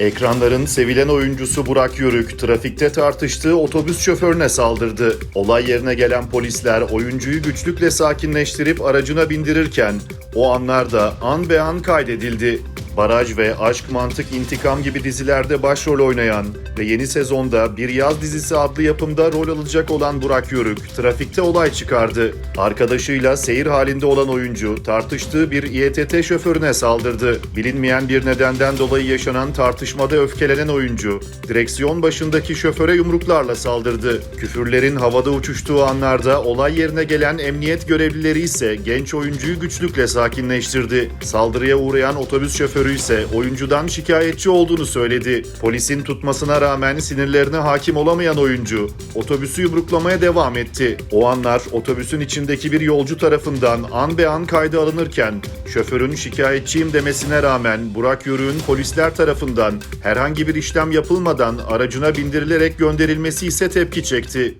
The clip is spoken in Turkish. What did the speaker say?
Ekranların sevilen oyuncusu Burak Yörük trafikte tartıştığı otobüs şoförüne saldırdı. Olay yerine gelen polisler oyuncuyu güçlükle sakinleştirip aracına bindirirken o anlar da an be an kaydedildi. Baraj ve Aşk Mantık İntikam gibi dizilerde başrol oynayan ve yeni sezonda Bir Yaz dizisi adlı yapımda rol alacak olan Burak Yörük trafikte olay çıkardı. Arkadaşıyla seyir halinde olan oyuncu tartıştığı bir İETT şoförüne saldırdı. Bilinmeyen bir nedenden dolayı yaşanan tartışmada öfkelenen oyuncu direksiyon başındaki şoföre yumruklarla saldırdı. Küfürlerin havada uçuştuğu anlarda olay yerine gelen emniyet görevlileri ise genç oyuncuyu güçlükle sakinleştirdi. Saldırıya uğrayan otobüs şoförü ise oyuncudan şikayetçi olduğunu söyledi. Polisin tutmasına rağmen sinirlerine hakim olamayan oyuncu otobüsü yumruklamaya devam etti. O anlar otobüsün içindeki bir yolcu tarafından an be an kayda alınırken şoförün şikayetçiyim demesine rağmen Burak Yörük'ün polisler tarafından herhangi bir işlem yapılmadan aracına bindirilerek gönderilmesi ise tepki çekti.